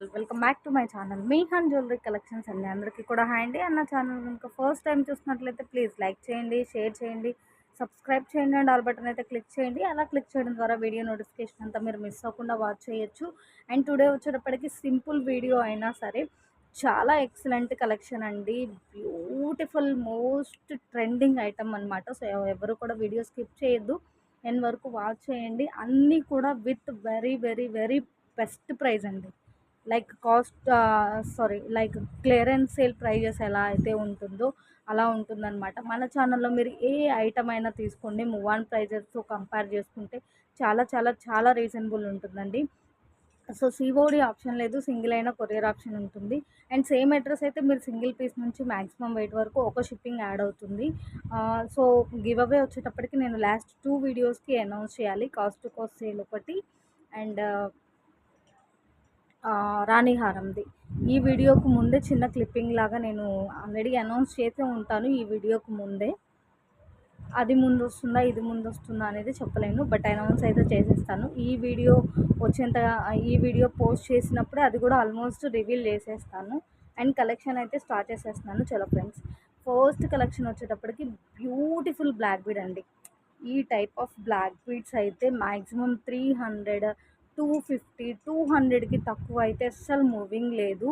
Welcome back to my channel మీ హన్ jewellery collections అండి. అందరికీ కూడా హాయ్ అండి. అన్న ఛానల్ కనుక ఫస్ట్ టైం చూసినట్లయితే ప్లీజ్ లైక్ చేయండి షేర్ చేయండి సబ్స్క్రైబ్ చేయండి అండ్ ఆల్ బటన్ అయితే క్లిక్ చేయండి. అలా క్లిక్ చేయడం ద్వారా వీడియో నోటిఫికేషన్ అంతా మీరు మిస్ అవ్వకుండా వాచ్ చేయొచ్చు. అండ్ టుడే వచ్చేటప్పటికి సింపుల్ వీడియో అయినా సరే చాలా ఎక్సలెంట్ కలెక్షన్ అండి. బ్యూటిఫుల్ మోస్ట్ ట్రెండింగ్ ఐటమ్ అనమాట సో ఎవరు కూడా వీడియో స్కిప్ చేయొద్దు. ఎన్ వరకు వాచ్ చేయండి. అన్నీ కూడా with very very very best price అండి. Like cost sorry like clearance sale prices ఎలా అయితే ఉంటుందో అలా ఉంటుందన్నమాట. మన ఛానల్లో మీరు ఏ ఐటమ్ అయినా తీసుకోండి. మూవ్ ప్రైజెస్తో కంపేర్ చేసుకుంటే చాలా చాలా చాలా రీజనబుల్ ఉంటుందండి. సో సిఓడి ఆప్షన్ లేదు సింగిల్ అయినా కొరియర్ ఆప్షన్ ఉంటుంది. అండ్ సేమ్ అడ్రస్ అయితే మీరు సింగిల్ పీస్ నుంచి మ్యాక్సిమం వెయిట్ వరకు ఒక షిప్పింగ్ యాడ్ అవుతుంది. సో గివ్ అవే వచ్చేటప్పటికి నేను లాస్ట్ టూ వీడియోస్కి అనౌన్స్ చేయాలి. కాస్ట్ కాస్ట్ సేల్ ఒకటి. అండ్ రాణిహారంది ఈ వీడియోకు ముందే చిన్న క్లిప్పింగ్ లాగా నేను ఆల్రెడీ అనౌన్స్ చేసే ఉంటాను ఈ వీడియోకు ముందే. అది ముందు వస్తుందా ఇది ముందు వస్తుందా అనేది చెప్పలేను బట్ అనౌన్స్ అయితే చేసేస్తాను. ఈ వీడియో వచ్చేంత ఈ వీడియో పోస్ట్ చేసినప్పుడే అది కూడా ఆల్మోస్ట్ రివీల్ చేసేస్తాను. అండ్ కలెక్షన్ అయితే స్టార్ట్ చేసేస్తున్నాను చలో ఫ్రెండ్స్. ఫస్ట్ కలెక్షన్ వచ్చేటప్పటికి బ్యూటిఫుల్ బ్లాక్ బీడ్ అండి. ఈ టైప్ ఆఫ్ బ్లాక్ బీడ్స్ అయితే maximum three hundred two fifty two హండ్రెడ్కి తక్కువ అయితే అస్సలు మూవింగ్ లేదు.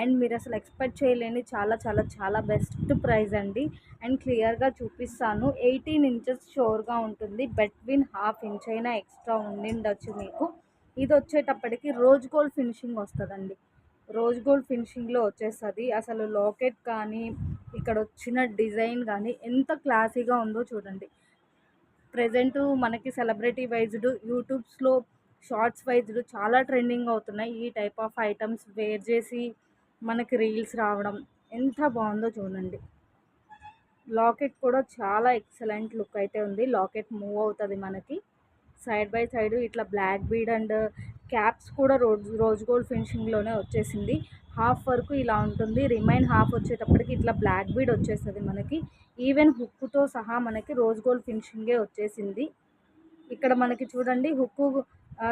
అండ్ మీరు అసలు ఎక్స్పెక్ట్ చేయలేని చాలా చాలా చాలా బెస్ట్ ప్రైస్ అండి. అండ్ క్లియర్గా చూపిస్తాను. ఎయిటీన్ ఇంచెస్ షోర్గా ఉంటుంది. బెట్వీన్ హాఫ్ ఇంచ్ అయినా ఎక్స్ట్రా ఉండిండొచ్చు మీకు. ఇది వచ్చేటప్పటికి రోజ్ గోల్డ్ ఫినిషింగ్ వస్తుందండి. రోజ్ గోల్డ్ ఫినిషింగ్లో వచ్చేస్తుంది. అసలు లాకెట్ కానీ ఇక్కడ వచ్చిన డిజైన్ కానీ ఎంత క్లాసీగా ఉందో చూడండి. ప్రజెంట్ మనకి సెలబ్రిటీ వైజ్డ్ యూట్యూబ్స్లో షార్ట్స్ వైజ్లు చాలా ట్రెండింగ్ అవుతున్నాయి. ఈ టైప్ ఆఫ్ ఐటమ్స్ వేర్ చేసి మనకి రీల్స్ రావడం ఎంత బాగుందో చూడండి. లాకెట్ కూడా చాలా ఎక్సలెంట్ లుక్ అయితే ఉంది. లాకెట్ మూవ్ అవుతుంది మనకి. సైడ్ బై సైడ్ ఇట్లా బ్లాక్ బీడ్ అండ్ క్యాప్స్ కూడా రోజ్ రోజ్ గోల్డ్ ఫినిషింగ్లోనే వచ్చేసింది. హాఫ్ వరకు ఇలా ఉంటుంది. రిమైన్ హాఫ్ వచ్చేటప్పటికి ఇట్లా బ్లాక్ బీడ్ వచ్చేస్తుంది మనకి. ఈవెన్ హుక్తో సహా మనకి రోజ్ గోల్డ్ ఫినిషింగే వచ్చేసింది. ఇక్కడ మనకి చూడండి హుక్కు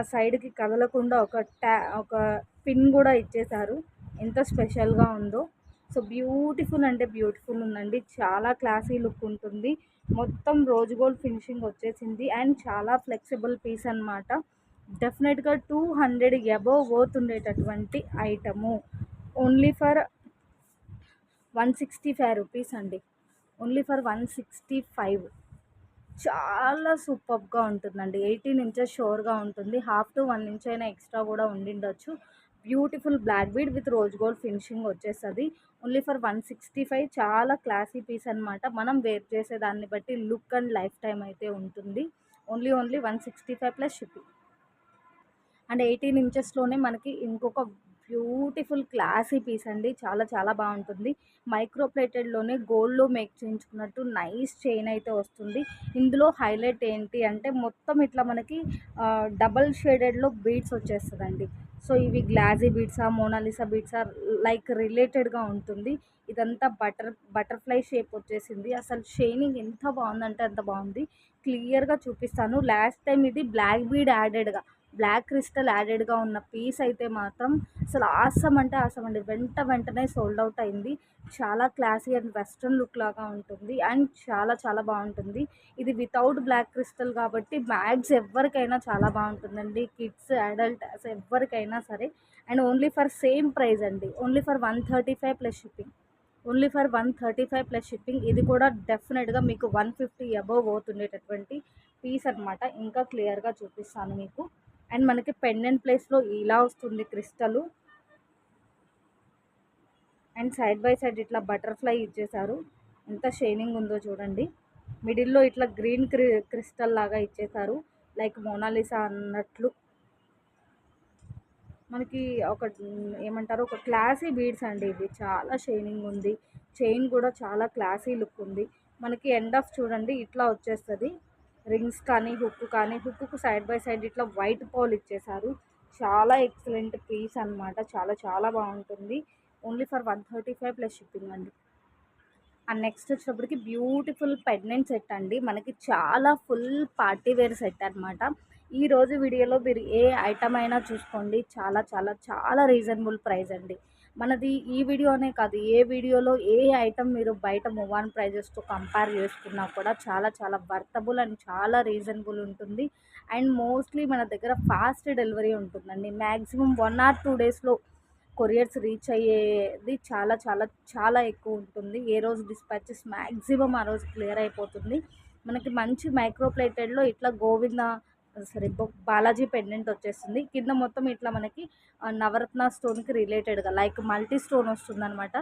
సైడ్కి కదలకుండా ఒక ట్యా ఒక పిన్ కూడా ఇచ్చేశారు. ఎంత స్పెషల్గా ఉందో. సో బ్యూటిఫుల్ అంటే బ్యూటిఫుల్ ఉందండి. చాలా క్లాసీ లుక్ ఉంటుంది. మొత్తం రోజ్ గోల్డ్ ఫినిషింగ్ వచ్చేసింది. అండ్ చాలా ఫ్లెక్సిబుల్ పీస్ అనమాట డెఫినెట్గా టూ హండ్రెడ్ అబోవ్ వర్త్ ఉండేటటువంటి item. Only for one sixty five rupees అండి. Only for one sixty five. చాలా సూపర్గా ఉంటుందండి. ఎయిటీన్ ఇంచెస్ షోర్గా ఉంటుంది. హాఫ్ టు వన్ ఇంచ్ అయినా ఎక్స్ట్రా కూడా ఉండిండొచ్చు. Beautiful black bead with rose gold finishing వచ్చేస్తుంది. Only for one sixty five చాలా క్లాసీ పీస్ అనమాట మనం వేర్ చేసే దాన్ని బట్టి లుక్ అండ్ లైఫ్ టైం అయితే ఉంటుంది. Only only one sixty five plus shipping. And eighteen ఇంచెస్లోనే మనకి ఇంకొక బ్యూటిఫుల్ క్లాసీ పీస్ అండి. చాలా చాలా బాగుంటుంది. మైక్రో ప్లేటెడ్లోనే గోల్డ్లో మేక్ చేయించుకున్నట్టు నైస్ చైన్ అయితే వస్తుంది. ఇందులో హైలైట్ ఏంటి అంటే మొత్తం ఇట్లా మనకి డబల్ షేడెడ్లో బీడ్స్ వచ్చేస్తుందండి. సో ఇవి గ్లాజీ బీడ్సా మోనాలిసా బీడ్సా లైక్ రిలేటెడ్గా ఉంటుంది. ఇదంతా బటర్ బటర్ఫ్లై షేప్ వచ్చేసింది. అసలు షైనింగ్ ఎంత బాగుందంటే అంత బాగుంది. క్లియర్గా చూపిస్తాను. లాస్ట్ టైం ఇది బ్లాక్ బీడ్ యాడెడ్గా బ్లాక్ క్రిస్టల్ యాడెడ్గా ఉన్న పీస్ అయితే మాత్రం అసలు ఆసం అంటే ఆసం అండి. వెంట వెంటనే సోల్డ్ అవుట్ అయింది. చాలా క్లాసీ అండ్ వెస్ట్రన్ లుక్ లాగా ఉంటుంది. అండ్ చాలా చాలా బాగుంటుంది. ఇది వితౌట్ బ్లాక్ క్రిస్టల్ కాబట్టి బ్యాగ్స్ ఎవరికైనా చాలా బాగుంటుందండి. కిడ్స్ అడల్ట్ ఎవరికైనా సరే. And only for same price అండి. Only for one thirty five plus shipping. Only for one thirty five plus shipping. ఇది కూడా డెఫినెట్గా మీకు వన్ ఫిఫ్టీ అబవ్ అవుతుండేటటువంటి పీస్ అనమాట ఇంకా క్లియర్గా చూపిస్తాను మీకు. అండ్ మనకి పెండెంట్ ప్లేస్లో ఇలా వస్తుంది crystal. And side by side ఇట్లా బటర్ఫ్లై ఇచ్చేసారు ఎంత షైనింగ్ ఉందో చూడండి. మిడిల్లో ఇట్లా గ్రీన్ క్రి క్రిస్టల్ లాగా ఇచ్చేసారు లైక్ మోనాలిసా అన్నట్లు. మనకి ఒక ఏమంటారు ఒక క్లాసీ బీడ్స్ అండి ఇది చాలా షైనింగ్ ఉంది. చైన్ కూడా చాలా క్లాసీ లుక్ ఉంది. మనకి ఎండ్ ఆఫ్ చూడండి ఇట్లా వచ్చేస్తుంది. రింగ్స్ కానీ హుక్ కానీ హుక్కు సైడ్ బై సైడ్ ఇట్లా వైట్ పాల్ ఇచ్చేసారు. చాలా ఎక్సలెంట్ పీస్ అనమాట చాలా చాలా బాగుంటుంది. Only for one thirty five plus shipping అండి. అండ్ నెక్స్ట్ వచ్చేటప్పటికి బ్యూటిఫుల్ పెండెంట్ సెట్ అండి. మనకి చాలా ఫుల్ పార్టీ వేర్ సెట్ అనమాట ఈ రోజు వీడియోలో మీరు ఏ ఐటమ్ అయినా చూసుకోండి. చాలా చాలా చాలా రీజనబుల్ ప్రైస్ అండి. మనది ఈ వీడియోనే కాదు ఏ వీడియోలో ఏ ఐటమ్ మీరు బయట మొవాన్ ప్రైజెస్తో కంపేర్ చేసుకున్నా కూడా చాలా చాలా వర్తబుల్ అండ్ చాలా రీజనబుల్ ఉంటుంది. అండ్ మోస్ట్లీ మన దగ్గర ఫాస్ట్ డెలివరీ ఉంటుందండి. మ్యాక్సిమం వన్ ఆర్ టూ డేస్లో కొరియర్స్ రీచ్ అయ్యేది చాలా చాలా చాలా ఎక్కువ ఉంటుంది. ఏ రోజు డిస్పాచెస్ మ్యాక్సిమం ఆ రోజు క్లియర్ అయిపోతుంది. మనకి మంచి మైక్రో ప్లేటెడ్లో ఇట్లా గోవింద సారీ బాలాజీ పెండెంట్ వచ్చేస్తుంది కింద మొత్తం ఇట్లా మనకి నవరత్న స్టోన్కి రిలేటెడ్గా లైక్ మల్టీ స్టోన్ వస్తుంది అనమాట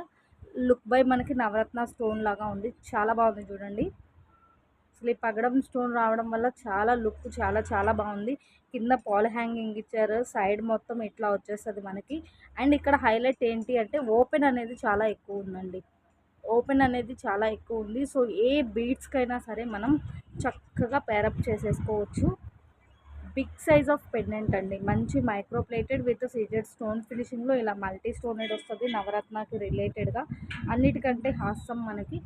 లుక్ బై మనకి నవరత్న స్టోన్ లాగా ఉంది. చాలా బాగుంది చూడండి. అసలు ఈ పగడం స్టోన్ రావడం వల్ల చాలా లుక్ చాలా చాలా బాగుంది. కింద పాల్ హ్యాంగింగ్ ఇచ్చారు. సైడ్ మొత్తం ఇట్లా వచ్చేస్తుంది మనకి. అండ్ ఇక్కడ హైలైట్ ఏంటి అంటే ఓపెన్ అనేది చాలా ఎక్కువ ఉందండి. ఓపెన్ అనేది చాలా ఎక్కువ ఉంది. సో ఏ బీట్స్కైనా సరే మనం చక్కగా పేరప్ చేసేసుకోవచ్చు. బిగ్ సైజ్ ఆఫ్ పెండెంట్ అండి. మంచి micro plated with CZ stone ఫినిషింగ్లో ఇలా మల్టీ స్టోనెడ్ వస్తుంది. నవరత్నకి రిలేటెడ్గా అన్నిటికంటే హాసం మనకి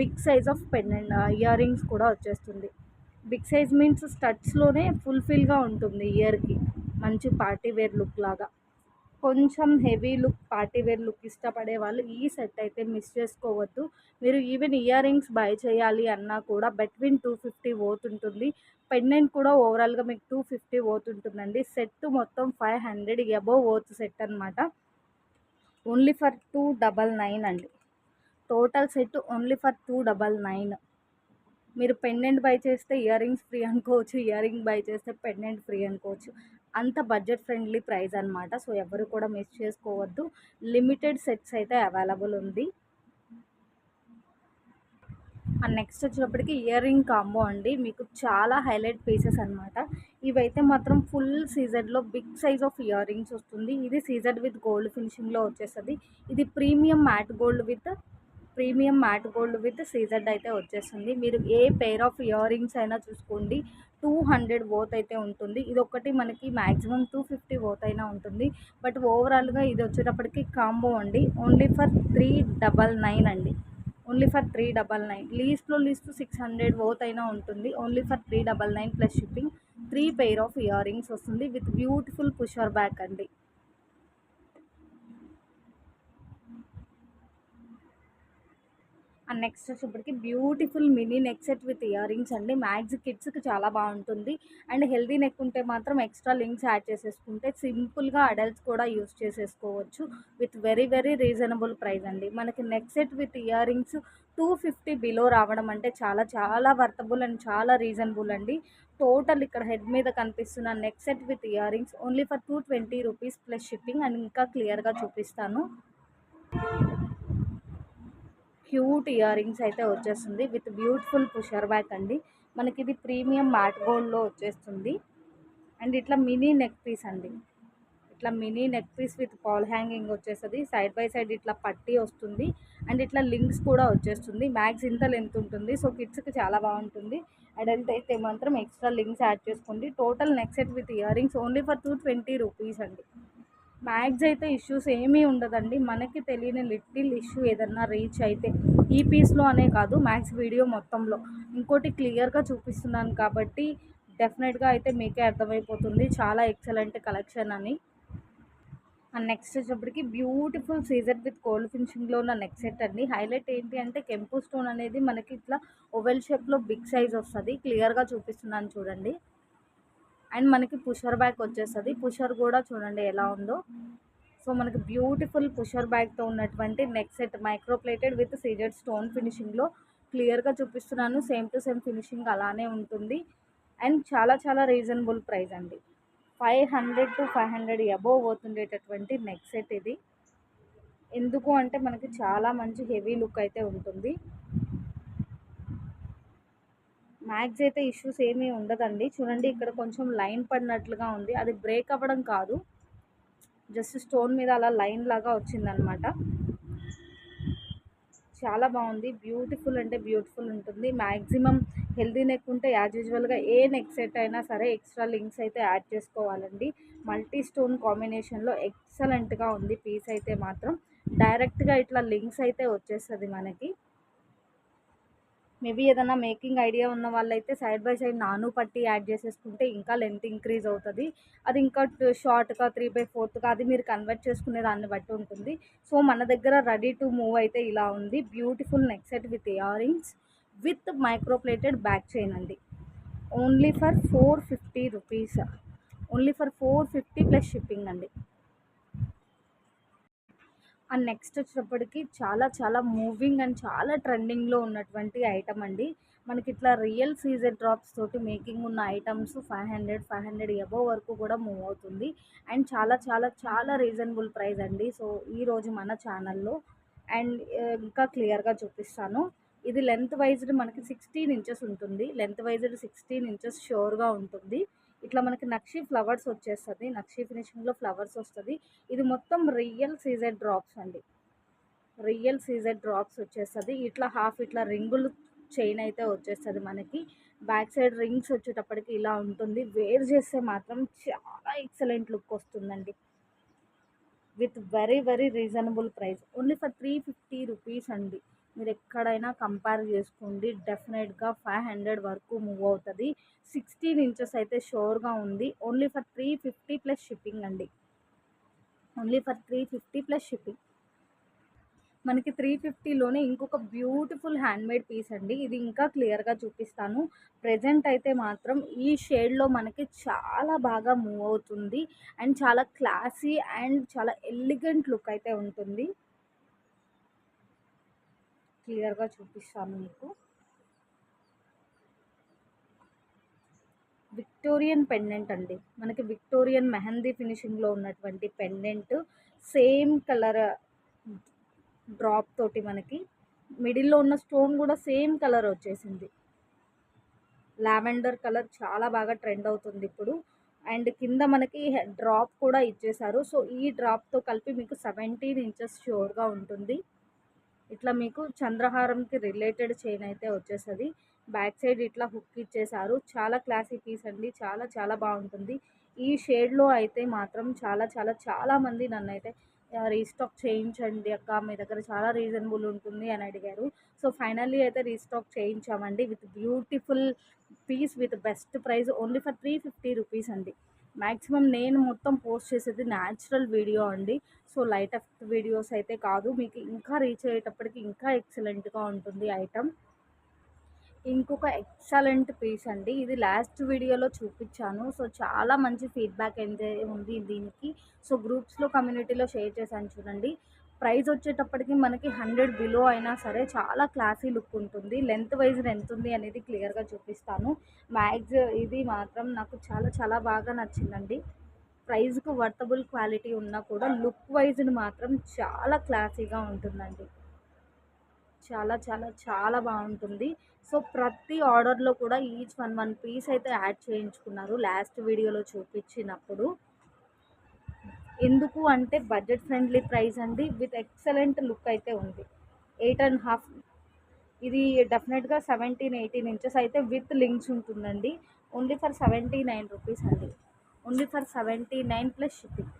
big size of pendant ear rings కూడా వచ్చేస్తుంది. బిగ్ సైజ్ మీన్స్ స్టడ్స్లోనే ఫుల్ఫిల్గా ఉంటుంది ఇయర్కి మంచి పార్టీ వేర్ లుక్ లాగా. కొంచెం హెవీ లుక్ పార్టీవేర్ లుక్ ఇష్టపడే వాళ్ళు ఈ సెట్ అయితే మిస్ చేసుకోవద్దు. మీరు ఈవెన్ ఇయర్ రింగ్స్ బై చేయాలి అన్నా కూడా బిట్వీన్ టూ ఫిఫ్టీ పోతుంటుంది పెండెంట్ కూడా ఓవరాల్గా మీకు టూ ఫిఫ్టీ పోతుంటుందండి సెట్ మొత్తం ఫైవ్ హండ్రెడ్ అబోవ్ పోతు సెట్ అనమాట only for two double nine అండి. Total set only for two double nine. మీరు పెండెంట్ బై చేస్తే ఇయర్ రింగ్స్ ఫ్రీ అనుకోవచ్చు ఇయర్ రింగ్ బై చేస్తే పెండెంట్ ఫ్రీ అనుకోవచ్చు. అంత బడ్జెట్ ఫ్రెండ్లీ ప్రైస్ అనమాట సో ఎవరు కూడా మిస్ చేసుకోవద్దు. లిమిటెడ్ సెట్స్ అయితే అవైలబుల్ ఉంది. అండ్ నెక్స్ట్ వచ్చినప్పటికీ ఇయర్ రింగ్ కాంబో అండి. మీకు చాలా హైలైట్ పీసెస్ అనమాట ఇవైతే మాత్రం ఫుల్ సీజన్లో big size of ear rings వస్తుంది. ఇది సీజన్ విత్ గోల్డ్ ఫినిషింగ్లో వచ్చేస్తుంది. ఇది premium matte gold with premium matte gold with CZ అయితే వచ్చేస్తుంది. మీరు ఏ పెయిర్ ఆఫ్ ఇయర్ రింగ్స్ అయినా చూసుకోండి. టూ హండ్రెడ్ ఓత్ అయితే ఉంటుంది. ఇది ఒకటి మనకి మ్యాక్సిమం టూ ఫిఫ్టీ ఓత్ అయినా ఉంటుంది. బట్ ఓవరాల్గా ఇది వచ్చేటప్పటికి కాంబో అండి. Only for three double nine అండి. Only for three double nine లీస్ట్లో least six hundred worth అయినా ఉంటుంది. Only for three double nine plus shipping three pair of ear rings వస్తుంది. విత్ బ్యూటిఫుల్ పుషర్ బ్యాక్ అండి. And next వచ్చేప్పటికి beautiful mini neck set with ear rings అండి. Max కిడ్స్కి చాలా బాగుంటుంది. And healthy neck ఉంటే మాత్రం ఎక్స్ట్రా లింక్స్ యాడ్ చేసేసుకుంటే సింపుల్గా అడల్ట్స్ కూడా యూస్ చేసేసుకోవచ్చు with very very reasonable price అండి. మనకి neck set with ear rings two fifty below రావడం అంటే చాలా చాలా వర్తబుల్ అండ్ చాలా రీజనబుల్ అండి. టోటల్ ఇక్కడ హెడ్ మీద కనిపిస్తున్న neck set with ear rings only for two twenty rupees plus shipping and ఇంకా క్లియర్గా చూపిస్తాను. క్యూట్ ఇయర్ రింగ్స్ అయితే వచ్చేస్తుంది. విత్ బ్యూటిఫుల్ పుషర్ బ్యాక్ అండి. మనకి ఇది ప్రీమియం మ్యాట్ గోల్డ్లో వచ్చేస్తుంది. అండ్ ఇట్లా మినీ నెక్ పీస్ అండి. ఇట్లా mini neck piece with pearl hanging వచ్చేస్తుంది. సైడ్ బై సైడ్ ఇట్లా పట్టి వస్తుంది. అండ్ ఇట్లా లింక్స్ కూడా వచ్చేస్తుంది. మ్యాక్స్ ఇంత లెంత్ ఉంటుంది. సో కిడ్స్కి చాలా బాగుంటుంది. అడల్ట్ అయితే మాత్రం ఎక్స్ట్రా లింక్స్ యాడ్ చేసుకోండి. Total neck set with ear rings only for two twenty rupees అండి. మ్యాగ్స్ అయితే ఇష్యూస్ ఏమీ ఉండదండి. మనకి తెలియని లిటిల్ ఇష్యూ ఏదన్నా రీచ్ అయితే ఈ పీస్లో అనే కాదు మ్యాక్స్ వీడియో మొత్తంలో. ఇంకోటి క్లియర్గా చూపిస్తున్నాను కాబట్టి డెఫినెట్గా అయితే మీకే అర్థమైపోతుంది. చాలా ఎక్సలెంట్ కలెక్షన్ అని. అండ్ నెక్స్ట్ వచ్చేప్పటికి బ్యూటిఫుల్ సీజర్ విత్ కోల్డ్ ఫినిషింగ్లో ఉన్న నెక్ సెట్ అండి. హైలైట్ ఏంటి అంటే కెంపు స్టోన్ అనేది మనకి ఇట్లా ఓవెల్ షేప్లో బిగ్ సైజ్ వస్తుంది. క్లియర్గా చూపిస్తున్నాను చూడండి. అండ్ మనకి పుషర్ బ్యాగ్ వచ్చేస్తుంది. పుషర్ కూడా చూడండి ఎలా ఉందో. సో మనకి బ్యూటిఫుల్ పుషర్ బ్యాగ్తో ఉన్నటువంటి neck set micro plated with CZ stone ఫినిషింగ్లో క్లియర్గా చూపిస్తున్నాను. సేమ్ టు సేమ్ ఫినిషింగ్ అలానే ఉంటుంది. అండ్ చాలా చాలా రీజనబుల్ ప్రైస్ అండి. Five hundred to five hundred above పోతుండేటటువంటి neck set ఇది. ఎందుకు అంటే మనకి చాలా మంచి హెవీ లుక్ అయితే ఉంటుంది. మ్యాక్స్ అయితే ఇష్యూస్ ఏమీ ఉండదండి. చూడండి ఇక్కడ కొంచెం లైన్ పడినట్లుగా ఉంది. అది బ్రేక్ అవ్వడం కాదు. జస్ట్ స్టోన్ మీద అలా లైన్ లాగా వచ్చిందనమాట. చాలా బాగుంది. బ్యూటిఫుల్ అంటే బ్యూటిఫుల్ ఉంటుంది. మ్యాక్సిమం హెల్దీ నెక్ ఉంటే యాజ్ యూజువల్గా ఏ నెక్ సెట్ అయినా సరే ఎక్స్ట్రా లింక్స్ అయితే యాడ్ చేసుకోవాలండి. మల్టీ స్టోన్ కాంబినేషన్లో ఎక్సలెంట్గా ఉంది పీస్ అయితే మాత్రం. డైరెక్ట్గా ఇట్లా లింక్స్ అయితే వచ్చేస్తుంది మనకి. మేబీ ఏదైనా మేకింగ్ ఐడియా ఉన్న వాళ్ళైతే సైడ్ బై సైడ్ నాను పట్టి యాడ్ చేసేసుకుంటే ఇంకా లెంత్ ఇంక్రీజ్ అవుతుంది. అది ఇంకా షార్ట్గా త్రీ బై ఫోర్త్గా అది మీరు కన్వర్ట్ చేసుకునే దాన్ని బట్టి ఉంటుంది. సో మన దగ్గర రెడీ టు మూవ్ అయితే ఇలా ఉంది. Beautiful neck set with earrings with micro plated back chain అండి. Only for four fifty rupees. Only for four fifty plus shipping అండి. అండ్ నెక్స్ట్ వచ్చేటప్పటికి చాలా చాలా మూవింగ్ అండ్ చాలా ట్రెండింగ్లో ఉన్నటువంటి ఐటమ్ అండి. మనకి ఇట్లా రియల్ సీజర్ డ్రాప్స్ తోటి మేకింగ్ ఉన్న items five hundred five hundred above వరకు కూడా మూవ్ అవుతుంది. అండ్ చాలా చాలా చాలా రీజనబుల్ ప్రైస్ అండి. సో ఈరోజు మన ఛానల్లో అండ్ ఇంకా క్లియర్గా చూపిస్తాను. ఇది లెంత్ వైజ్డ్ మనకి సిక్స్టీన్ ఇంచెస్ ఉంటుంది. లెంత్ వైజ్డ్ సిక్స్టీన్ ఇంచెస్ షోర్గా ఉంటుంది. ఇట్లా మనకి నక్షి ఫ్లవర్స్ వచ్చేస్తుంది. నక్షి ఫినిషింగ్లో ఫ్లవర్స్ వస్తుంది. ఇది మొత్తం రియల్ సీజెడ్ డ్రాప్స్ అండి. రియల్ సీజెడ్ డ్రాప్స్ వచ్చేస్తుంది. ఇట్లా హాఫ్ ఇట్లా రింగులు చైన్ అయితే వచ్చేస్తుంది మనకి. బ్యాక్ సైడ్ రింగ్స్ వచ్చేటప్పటికి ఇలా ఉంటుంది. వేర్ చేస్తే మాత్రం చాలా ఎక్సలెంట్ లుక్ వస్తుందండి. With very very reasonable price. Only for three fifty rupees అండి. మీరు ఎక్కడైనా కంపేర్ చేసుకోండి. డెఫినెట్గా ఫైవ్ హండ్రెడ్ వరకు మూవ్ అవుతుంది. సిక్స్టీన్ ఇంచెస్ అయితే షోర్గా ఉంది. Only for three fifty plus shipping అండి. Only for three fifty plus shipping. మనకి త్రీ ఫిఫ్టీలోనే ఇంకొక బ్యూటిఫుల్ హ్యాండ్మేడ్ పీస్ అండి. ఇది ఇంకా క్లియర్గా చూపిస్తాను. ప్రజెంట్ అయితే మాత్రం ఈ షేడ్లో మనకి చాలా బాగా మూవ్ అవుతుంది. అండ్ చాలా క్లాసీ అండ్ చాలా ఎలిగెంట్ లుక్ అయితే ఉంటుంది. క్లియర్గా చూపిస్తాను మీకు. విక్టోరియన్ పెండెంట్ అండి. మనకి విక్టోరియన్ మెహందీ ఫినిషింగ్లో ఉన్నటువంటి పెండెంట్ సేమ్ కలర్ డ్రాప్ తోటి మనకి మిడిల్లో ఉన్న స్టోన్ కూడా సేమ్ కలర్ వచ్చేసింది. లావెండర్ కలర్ చాలా బాగా ట్రెండ్ అవుతుంది ఇప్పుడు. అండ్ కింద మనకి డ్రాప్ కూడా ఇచ్చేసారు సో ఈ డ్రాప్తో కలిపి మీకు సెవెంటీన్ ఇంచెస్ షోర్గా ఉంటుంది. ఇట్లా మీకు చంద్రహారంకి రిలేటెడ్ చైన్ అయితే వచ్చేస్తుంది. బ్యాక్ సైడ్ ఇట్లా హుక్ ఇచ్చేసారు. చాలా క్లాసీ పీస్ అండి. చాలా చాలా బాగుంటుంది. ఈ షేడ్లో అయితే మాత్రం చాలా చాలా చాలా మంది నన్ను అయితే రీస్టాక్ చేయించండి అక్క. మీ దగ్గర చాలా రీజనబుల్ ఉంటుంది అని అడిగారు. సో ఫైనల్లీ అయితే restock చేయించామండి. With beautiful piece with best price only for three fifty rupees అండి. మ్యాక్సిమం నేను మొత్తం పోస్ట్ చేసేది న్యాచురల్ వీడియో అండి. సో లైట్ ఎఫెక్ట్ వీడియోస్ అయితే కాదు. మీకు ఇంకా రీచ్ అయ్యేటప్పటికి ఇంకా ఎక్సలెంట్గా ఉంటుంది ఐటమ్ ఇంకొక ఎక్సలెంట్ పీస్ అండి. ఇది లాస్ట్ వీడియోలో చూపించాను. సో చాలా మంచి ఫీడ్బ్యాక్ అయితే ఉంది దీనికి. సో గ్రూప్స్లో కమ్యూనిటీలో షేర్ చేశాను చూడండి. ప్రైస్ వచ్చేటప్పటికి మనకి హండ్రెడ్ బిలో అయినా సరే చాలా క్లాసీ లుక్ ఉంటుంది. లెంత్ వైజ్ ఎంత ఉంది అనేది క్లియర్గా చూపిస్తాను. మ్యాగ్జ్ ఇది మాత్రం నాకు చాలా చాలా బాగా నచ్చిందండి. ప్రైస్కు వర్తబుల్ క్వాలిటీ ఉన్నా కూడా లుక్ వైజ్ని మాత్రం చాలా క్లాసీగా ఉంటుందండి. చాలా చాలా చాలా బాగుంటుంది. సో ప్రతి ఆర్డర్లో కూడా ఈచ్ వన్ వన్ పీస్ అయితే యాడ్ చేయించుకున్నారు. లాస్ట్ వీడియోలో చూపించినప్పుడు. ఎందుకు అంటే బడ్జెట్ ఫ్రెండ్లీ ప్రైస్ అండి. విత్ ఎక్సలెంట్ లుక్ అయితే ఉంది. Eight and half. ఇది డెఫినెట్గా సెవెంటీన్ ఎయిటీన్ ఇంచెస్ అయితే విత్ లింక్స్ ఉంటుందండి. Only for seventy nine rupees అండి. Only for seventy nine plus shipping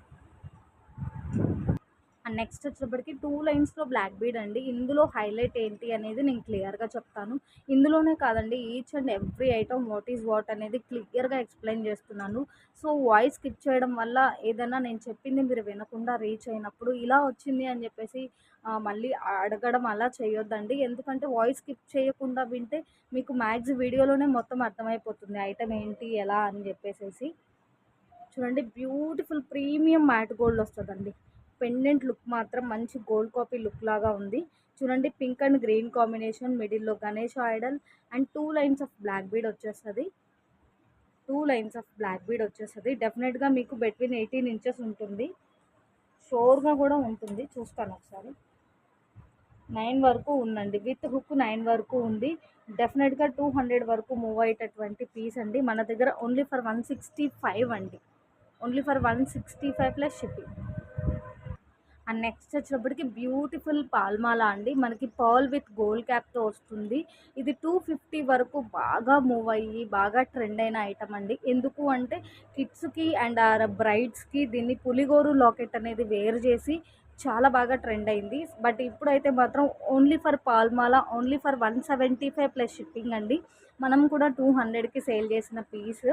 and next వచ్చేటప్పటికి టూ లైన్స్లో బ్లాక్ బీడ్ అండి. ఇందులో హైలైట్ ఏంటి అనేది నేను క్లియర్గా చెప్తాను. ఇందులోనే కాదండి each and every item what is what అనేది క్లియర్గా ఎక్స్ప్లెయిన్ చేస్తున్నాను. సో వాయిస్ స్కిప్ చేయడం వల్ల ఏదైనా నేను చెప్పింది మీరు వినకుండా రీచ్ అయినప్పుడు ఇలా వచ్చింది అని చెప్పేసి మళ్ళీ అడగడం అలా చేయొద్దండి. ఎందుకంటే వాయిస్ స్కిప్ చేయకుండా వింటే మీకు మ్యాక్స్ వీడియోలోనే మొత్తం అర్థమైపోతుంది ఐటమ్ ఏంటి ఎలా అని చెప్పేసేసి. చూడండి బ్యూటిఫుల్ ప్రీమియం మ్యాట్ గోల్డ్ వస్తుందండి. పెండెంట్ లుక్ మాత్రం మంచి గోల్డ్ కాపీ లుక్ లాగా ఉంది. చూడండి పింక్ అండ్ గ్రీన్ కాంబినేషన్ మిడిల్లో Ganesh idol and two lines of black bead వచ్చేస్తుంది. Two lines of black bead వచ్చేస్తుంది. డెఫినెట్గా మీకు బిట్వీన్ ఎయిటీన్ ఇంచెస్ ఉంటుంది. షోర్గా కూడా ఉంటుంది. చూస్తాను ఒకసారి. నైన్ వరకు ఉందండి. విత్ హుక్ నైన్ వరకు ఉంది. డెఫినెట్గా టూ హండ్రెడ్ వరకు మూవ్ అయ్యేటటువంటి పీస్ అండి. మన దగ్గర only for one sixty five అండి. Only for one sixty five plus shipping. And next వచ్చేటప్పటికి బ్యూటిఫుల్ పాల్మాల అండి. మనకి పర్ల్ విత్ గోల్డ్ క్యాప్తో వస్తుంది. ఇది టూ ఫిఫ్టీ వరకు బాగా మూవ్ అయ్యి బాగా ట్రెండ్ అయిన ఐటమ్ అండి. ఎందుకు అంటే కిడ్స్కి అండ్ బ్రైడ్స్కి దీన్ని పులిగోరు లాకెట్ అనేది వేర్ చేసి చాలా బాగా ట్రెండ్ అయింది. బట్ ఇప్పుడైతే మాత్రం only for పాల్మాల only for one seventy five plus shipping అండి. మనం కూడా టూ హండ్రెడ్కి సేల్ చేసిన పీస్.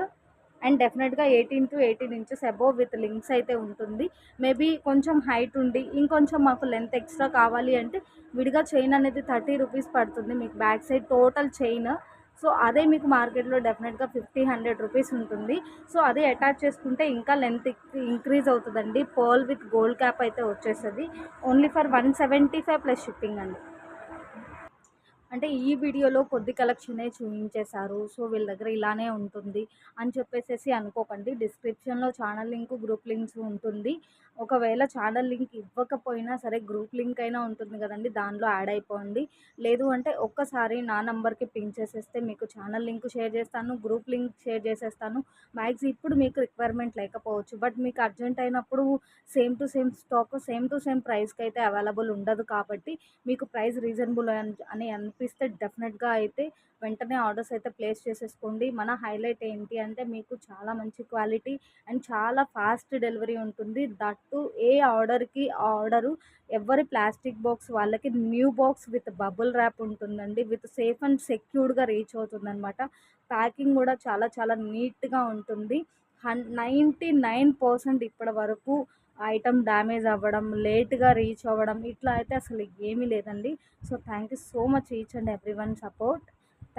అండ్ డెఫినెట్గా eighteen to eighteen inches above with links అయితే ఉంటుంది. మేబీ కొంచెం హైట్ ఉండి ఇంకొంచెం మాకు లెంత్ ఎక్స్ట్రా కావాలి అంటే విడిగా చైన్ అనేది థర్టీ రూపీస్ పడుతుంది మీకు back side total chain. So అదే మీకు మార్కెట్లో డెఫినెట్గా ఫిఫ్టీ హండ్రెడ్ రూపీస్ ఉంటుంది. సో అదే అటాచ్ చేసుకుంటే ఇంకా లెంత్ ఇంక్రీజ్ అవుతుందండి. పర్ల్ విత్ గోల్డ్ క్యాప్ అయితే వచ్చేస్తుంది. Only for one seventy five plus shipping అండి. అంటే ఈ వీడియోలో కొద్ది కలెక్షనే చూపించేశారు సో వీళ్ళ దగ్గర ఇలానే ఉంటుంది అని చెప్పేసి అనుకోకండి. డిస్క్రిప్షన్లో ఛానల్ లింక్ గ్రూప్ లింక్స్ ఉంటుంది. ఒకవేళ ఛానల్ లింక్ ఇవ్వకపోయినా సరే గ్రూప్ లింక్ అయినా ఉంటుంది కదండి దానిలో యాడ్ అయిపోండి. లేదు అంటే ఒక్కసారి నా నంబర్కి పింక్ చేసేస్తే మీకు ఛానల్ లింక్ షేర్ చేస్తాను గ్రూప్ లింక్ షేర్ చేసేస్తాను. మ్యాక్స్ ఇప్పుడు మీకు రిక్వైర్మెంట్ లేకపోవచ్చు. బట్ మీకు అర్జెంట్ అయినప్పుడు same to same stock same to same ప్రైస్కి అయితే అవైలబుల్ ఉండదు కాబట్టి మీకు ప్రైస్ రీజనబుల్ అని చూపిస్తే డెఫినెట్గా అయితే వెంటనే ఆర్డర్స్ అయితే ప్లేస్ చేసేసుకోండి. మన హైలైట్ ఏంటి అంటే మీకు చాలా మంచి క్వాలిటీ అండ్ చాలా ఫాస్ట్ డెలివరీ ఉంటుంది. దట్టు ఏ ఆర్డర్కి ఆర్డరు ఎవరి ప్లాస్టిక్ బాక్స్ వాళ్ళకి new box with bubble wrap ఉంటుందండి. విత్ సేఫ్ అండ్ సెక్యూర్డ్గా రీచ్ అవుతుందన్నమాట. ప్యాకింగ్ కూడా చాలా చాలా నీట్గా ఉంటుంది. హన్ నైంటీ నైన్ పర్సెంట్ ఇప్పటి వరకు ఐటమ్ డ్యామేజ్ అవ్వడం లేట్గా రీచ్ అవ్వడం ఇట్లా అయితే అసలు ఏమీ లేదండి. So thank you so much each and every one support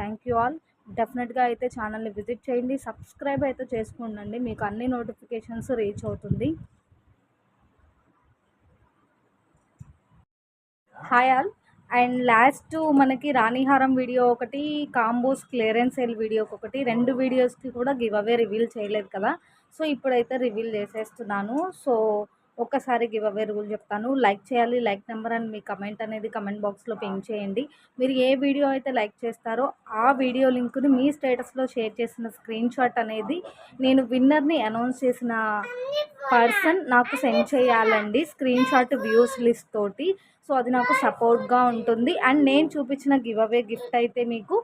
thank you all డెఫినెట్గా అయితే ఛానల్ని విజిట్ చేయండి. సబ్స్క్రైబ్ అయితే చేసుకోండి మీకు అన్ని నోటిఫికేషన్స్ రీచ్ అవుతుంది. హాయ్ ఆల్ అండ్ లాస్ట్ మనకి రాణిహారం వీడియో ఒకటి కాంబోస్ క్లియరెన్స్ సేల్ వీడియో ఒకటి రెండు వీడియోస్కి కూడా గివ్ అవే రివీల్ చేయలేదు కదా. సో ఇప్పుడైతే రివీల్ చేసేస్తున్నాను. సో ఒక్కసారి గివ్ అవే రూల్ చెప్తాను. లైక్ చేయాలి లైక్ నెంబర్ అండ్ మీ కమెంట్ అనేది కమెంట్ బాక్స్లో పింక్ చేయండి. మీరు ఏ వీడియో అయితే లైక్ చేస్తారో ఆ వీడియో లింక్ని మీ స్టేటస్లో షేర్ చేసిన స్క్రీన్ షాట్ అనేది నేను విన్నర్ని అనౌన్స్ చేసిన పర్సన్ నాకు సెండ్ చేయాలండి. స్క్రీన్ షాట్ వ్యూస్ లిస్ట్ తోటి. సో అది నాకు సపోర్ట్గా ఉంటుంది. అండ్ నేను చూపించిన గివ్ అవే గిఫ్ట్ అయితే మీకు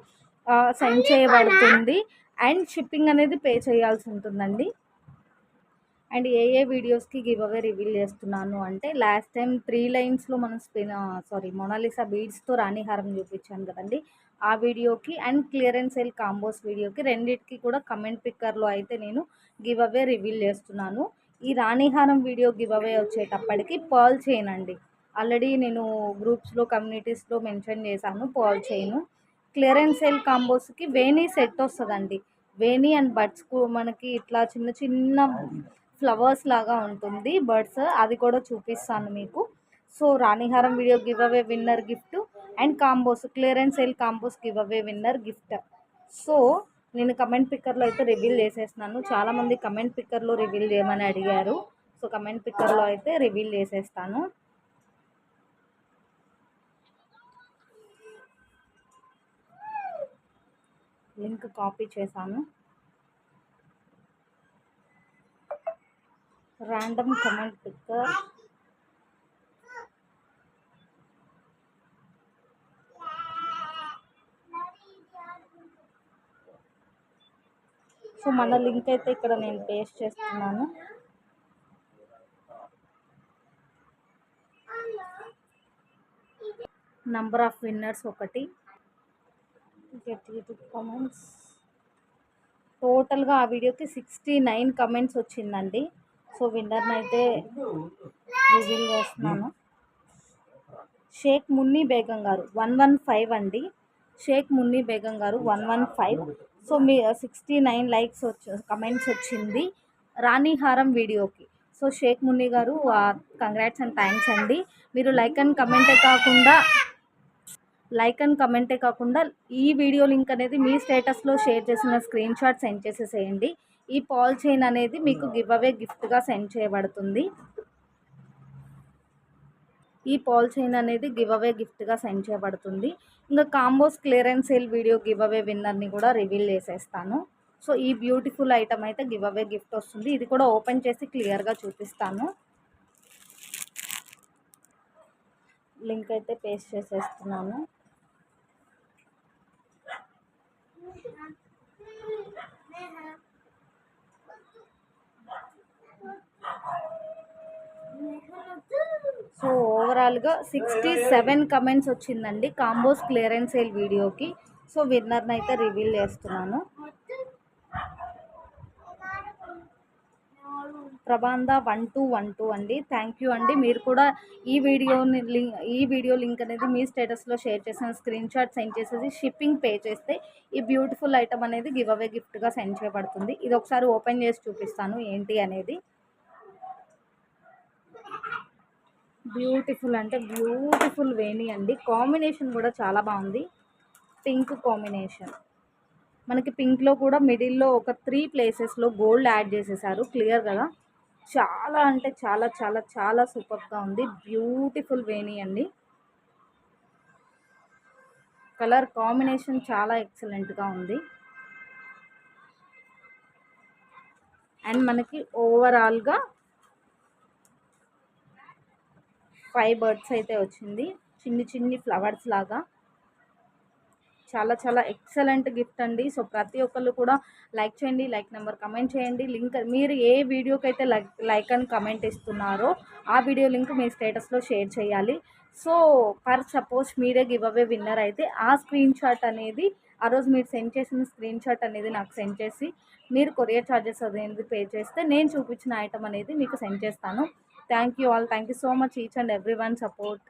సెండ్ చేయబడుతుంది. అండ్ షిప్పింగ్ అనేది పే చేయాల్సి ఉంటుందండి. అండ్ ఏ ఏ వీడియోస్కి గివ్ అవే రివీల్ చేస్తున్నాను అంటే లాస్ట్ టైం త్రీ లైన్స్లో మనం స్పిన్ సారీ మొనాలిసా బీడ్స్తో రాణిహారం చూపించాను కదండి. ఆ వీడియోకి అండ్ క్లియరెన్స్ సెల్ కాంబోస్ వీడియోకి రెండింటికి కూడా కమెంట్ పిక్కర్లో అయితే నేను గివ్ అవే రివీల్ చేస్తున్నాను. ఈ రాణిహారం వీడియో గివ్ అవే వచ్చేటప్పటికి పర్ల్ చేయనండి. ఆల్రెడీ నేను గ్రూప్స్లో కమ్యూనిటీస్లో మెన్షన్ చేశాను కాల్ చైన్ క్లియరెన్స్ సెల్ కాంబోస్కి వేణీ సెట్ వస్తుందండి. వేణీ అండ్ బర్డ్స్కు మనకి ఇట్లా చిన్న చిన్న ఫ్లవర్స్ లాగా ఉంటుంది. బర్డ్స్ అది కూడా చూపిస్తాను మీకు. So రాణిహారం video give away winner gift and combos clearance sale combos give away winner gift. So నేను కమెంట్ పిక్కర్లో అయితే రివీల్ చేసేస్తున్నాను. చాలామంది కమెంట్ పిక్కర్లో రివీల్ చేయమని అడిగారు. సో కమెంట్ పిక్కర్లో అయితే రివీల్ చేసేస్తాను. లింక్ కాపీ చేశాను. ర్యాండమ్ కమెంట్ picker సో మన లింక్ అయితే ఇక్కడ నేను పేస్ట్ చేస్తున్నాను. నంబర్ ఆఫ్ విన్నర్స్ ఒకటి. గెట్ కమెంట్స్ టోటల్గా ఆ వీడియోకి సిక్స్టీ నైన్ కమెంట్స్ వచ్చిందండి. సో విన్నర్ని అయితే రివీల్ చేస్తున్నాను. షేక్ మున్నీ బేగం గారు వన్ వన్ ఫైవ్ అండి. షేక్ మున్నీ బేగం గారు వన్ వన్ ఫైవ్ సో మీ సిక్స్టీ నైన్ లైక్స్ వచ్చి కమెంట్స్ వచ్చింది రాణిహారం వీడియోకి సో షేక్ మున్ని గారు కంగ్రాట్స్ అండ్ థ్యాంక్స్ అండి. మీరు లైక్ అండ్ కమెంటే కాకుండా లైక్ అండ్ కమెంటే కాకుండా ఈ వీడియో లింక్ అనేది మీ స్టేటస్లో షేర్ చేసిన స్క్రీన్ షాట్ సెండ్ చేసేసేయండి. ఈ పాల్ చైన్ అనేది మీకు గివ్ అవే గిఫ్ట్గా సెండ్ చేయబడుతుంది. ఈ పాల్ చైన్ అనేది గివ్ అవే గిఫ్ట్గా సెండ్ చేయబడుతుంది. ఇంకా combos clearance sale video give away విన్నర్ని కూడా రివీల్ చేసేస్తాను. సో ఈ బ్యూటిఫుల్ ఐటమ్ అయితే గివ్ అవే గిఫ్ట్ వస్తుంది. ఇది కూడా ఓపెన్ చేసి క్లియర్గా చూపిస్తాను. లింక్ అయితే పేస్ట్ చేసేస్తున్నాను. సో ఓవరాల్గా సిక్స్టీ సెవెన్ కమెంట్స్ వచ్చిందండి. కాంబోస్ క్లియరెన్స్ సేల్ వీడియోకి సో విన్నర్ని అయితే రివీల్ చేస్తున్నాను. Prabandha one two one two అండి. థ్యాంక్ యూ అండి. మీరు కూడా ఈ వీడియోని లింక్ ఈ వీడియో లింక్ అనేది మీ స్టేటస్లో షేర్ చేసిన స్క్రీన్ షాట్ సెండ్ చేసేసి షిప్పింగ్ పే చేస్తే ఈ బ్యూటిఫుల్ ఐటమ్ అనేది గివ్ అవే గిఫ్ట్గా సెండ్ చేయబడుతుంది. ఇది ఒకసారి ఓపెన్ చేసి చూపిస్తాను ఏంటి అనేది. బ్యూటిఫుల్ అంటే బ్యూటిఫుల్ వేణి అండి. కాంబినేషన్ కూడా చాలా బాగుంది. పింక్ కాంబినేషన్ మనకి పింక్లో కూడా మిడిల్లో ఒక త్రీ ప్లేసెస్లో గోల్డ్ యాడ్ చేసేసారు. క్లియర్ కదా? చాలా అంటే చాలా చాలా చాలా సూపర్గా ఉంది. బ్యూటిఫుల్ వేణి అండి. కలర్ కాంబినేషన్ చాలా ఎక్సలెంట్గా ఉంది. అండ్ మనకి ఓవరాల్గా ఫైవ్ బర్డ్స్ అయితే వచ్చింది. చిన్ని చిన్ని ఫ్లవర్స్ లాగా. చాలా చాలా ఎక్సలెంట్ గిఫ్ట్ అండి. సో ప్రతి ఒక్కళ్ళు కూడా లైక్ చేయండి లైక్ నెంబర్ కమెంట్ చేయండి. లింక్ మీరు ఏ వీడియోకి అయితే లైక్ లైక్ అని కమెంట్ ఇస్తున్నారో ఆ వీడియో లింక్ మీ స్టేటస్లో షేర్ చేయాలి. సో ఫర్ సపోజ్ మీరే గివ్ అవే విన్నర్ అయితే ఆ స్క్రీన్ షాట్ అనేది ఆ రోజు మీరు సెండ్ చేసిన స్క్రీన్ షాట్ అనేది నాకు సెండ్ చేసి మీరు కొరియర్ ఛార్జెస్ అనేది పే చేస్తే నేను చూపించిన ఐటమ్ అనేది మీకు సెండ్ చేస్తాను. Thank you all thank you so much each and every one support